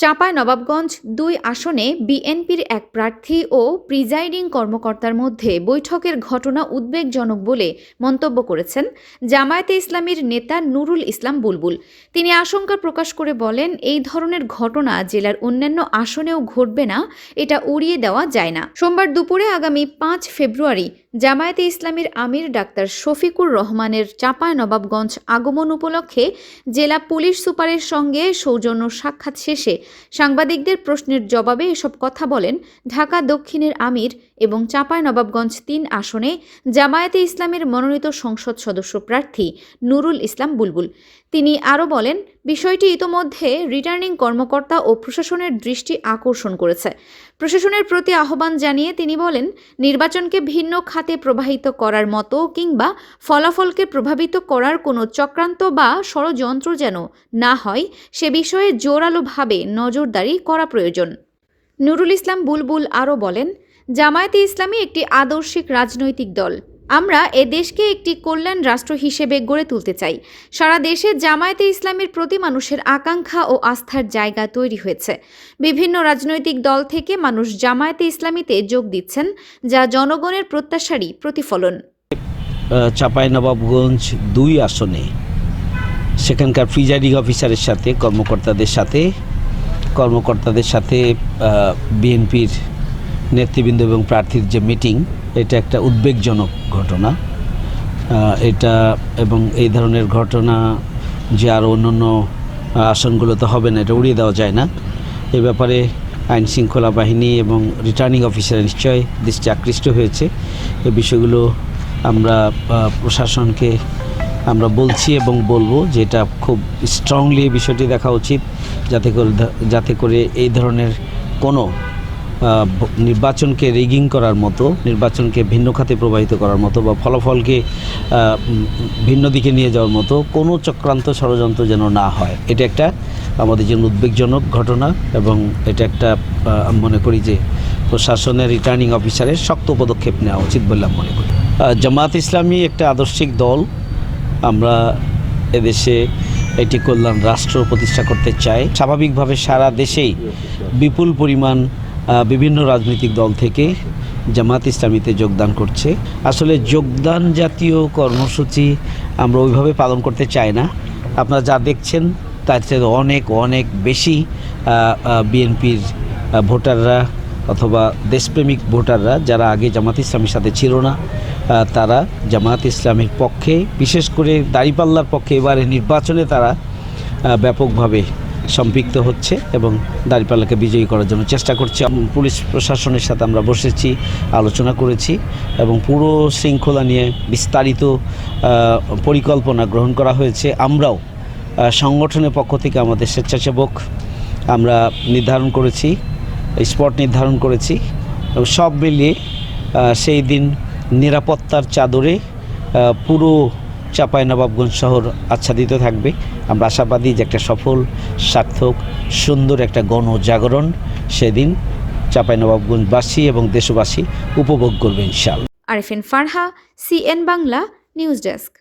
চাঁপাই নবাবগঞ্জ দুই আসনে বিএনপির এক প্রার্থী ও প্রিজাইডিং কর্মকর্তার মধ্যে বৈঠকের ঘটনা উদ্বেগজনক বলে মন্তব্য করেছেন জামায়াতে ইসলামীর নেতা নুরুল ইসলাম বুলবুল। তিনি আশঙ্কা প্রকাশ করে বলেন, এই ধরনের ঘটনা জেলার অন্যান্য আসনেও ঘটবে না, এটা উড়িয়ে দেওয়া যায় না। সোমবার দুপুরে আগামী পাঁচ ফেব্রুয়ারি জামায়াতে ইসলামীর আমির ডাক্তার শফিকুর রহমানের চাঁপাই নবাবগঞ্জ আগমন উপলক্ষে জেলা পুলিশ সুপারের সঙ্গে সৌজন্য সাক্ষাৎ শেষে সাংবাদিকদের প্রশ্নের জবাবে এসব কথা বলেন ঢাকা দক্ষিণের আমির এবং চাঁপাই নবাবগঞ্জ তিন আসনে জামায়াতে ইসলামের মনোনীত সংসদ সদস্য প্রার্থী নুরুল ইসলাম বুলবুল। তিনি আরও বলেন বিষয়টি ইতোমধ্যে রিটার্নিং কর্মকর্তা ও প্রশাসনের দৃষ্টি আকর্ষণ করেছে। প্রশাসনের প্রতি আহ্বান জানিয়ে তিনি বলেন, নির্বাচনকে ভিন্ন খাতে প্রবাহিত করার মতো কিংবা ফলাফলকে প্রভাবিত করার কোনো চক্রান্ত বা ষড়যন্ত্র যেন না হয়, সে বিষয়ে জোরালোভাবে নজরদারি করা প্রয়োজন। নুরুল ইসলাম বুলবুল আরও বলেন, জামায়াতে ইসলামী একটি আদর্শিক রাজনৈতিক দল। আমরা এ দেশকে একটি কল্যাণ রাষ্ট্র হিসেবে গড়ে তুলতে চাই। সারা দেশে জামায়াতে ইসলামের প্রতি মানুষের আকাঙ্ক্ষা ও আস্থার জায়গা তৈরি হয়েছে। বিভিন্ন রাজনৈতিক দল থেকে মানুষ জামায়াতে ইসলামীতে যোগ দিচ্ছেন, যা জনগণের প্রত্যাশারই প্রতিফলন। চাপাই নবাবগঞ্জ দুই আসনে, সেখানকার প্রিজাইডিং অফিসারের সাথে, কর্মকর্তাদের সাথে কর্মকর্তাদের সাথে বিএনপির নেতৃবৃন্দ এবং প্রার্থীর যে মিটিং এটা একটা উদ্বেগজনক ঘটনা। এটা এবং এই ধরনের ঘটনা যে আরও অন্যান্য আসনগুলোতে হবে না, এটা উড়িয়ে দেওয়া যায় না। এ ব্যাপারে আইন শৃঙ্খলা বাহিনী এবং রিটার্নিং অফিসার নিশ্চয় দৃষ্টি আকৃষ্ট হয়েছে। এই বিষয়গুলো আমরা প্রশাসনকে আমরা বলছি এবং বলব যে এটা খুব স্ট্রংলি বিষয়টি দেখা উচিত। যাতে করে যাতে করে এই ধরনের কোনো নির্বাচনকে রিগিং করার মতো, নির্বাচনকে ভিন্ন খাতে প্রবাহিত করার মতো বা ফলাফলকে ভিন্ন দিকে নিয়ে যাওয়ার মতো কোনো চক্রান্ত ষড়যন্ত্র যেন না হয়। এটা একটা আমাদের জন্য উদ্বেগজনক ঘটনা এবং এটা একটা মনে করি যে প্রশাসনের রিটার্নিং অফিসারের শক্ত পদক্ষেপ নেওয়া উচিত বলে আমি মনে করি। জামাত ইসলামী একটা আদর্শিক দল। আমরা এদেশে একটি কল্যাণ রাষ্ট্র প্রতিষ্ঠা করতে চাই। স্বাভাবিকভাবে সারা দেশেই বিপুল পরিমাণ বিভিন্ন রাজনৈতিক দল থেকে জামাত ইসলামীতে যোগদান করছে। আসলে যোগদান জাতীয় কর্মসূচি আমরা ওইভাবে পালন করতে চাই না। আপনারা যা দেখছেন তার চেয়ে অনেক অনেক বেশি বিএনপির ভোটাররা অথবা দেশপ্রেমিক ভোটাররা যারা আগে জামাত ইসলামের সাথে ছিল না তারা জামাত ইসলামের পক্ষে, বিশেষ করে দাঁড়িপাল্লার পক্ষে এবারে নির্বাচনে তারা ব্যাপকভাবে সম্পৃক্ত হচ্ছে এবং দাঁড়িপাল্লাকে বিজয়ী করার জন্য চেষ্টা করছে। পুলিশ প্রশাসনের সাথে আমরা বসেছি, আলোচনা করেছি এবং পুরো শৃঙ্খলা নিয়ে বিস্তারিত পরিকল্পনা গ্রহণ করা হয়েছে। আমরাও সংগঠনের পক্ষ থেকে আমাদের স্বেচ্ছাসেবক আমরা নির্ধারণ করেছি, স্পট নির্ধারণ করেছি এবং সব মিলিয়ে সেই দিন নিরাপত্তার চাদরে পুরো চাঁপাই নবাবগঞ্জ শহর আচ্ছাদিত থাকবে। আমরা আশাবাদী যে একটা সফল, সার্থক, সুন্দর একটা গণজাগরণ সেদিন চাঁপাই নবাবগঞ্জবাসী এবং দেশবাসী উপভোগ করবে ইনশাল Arifin Farha, CN Bangla, news desk.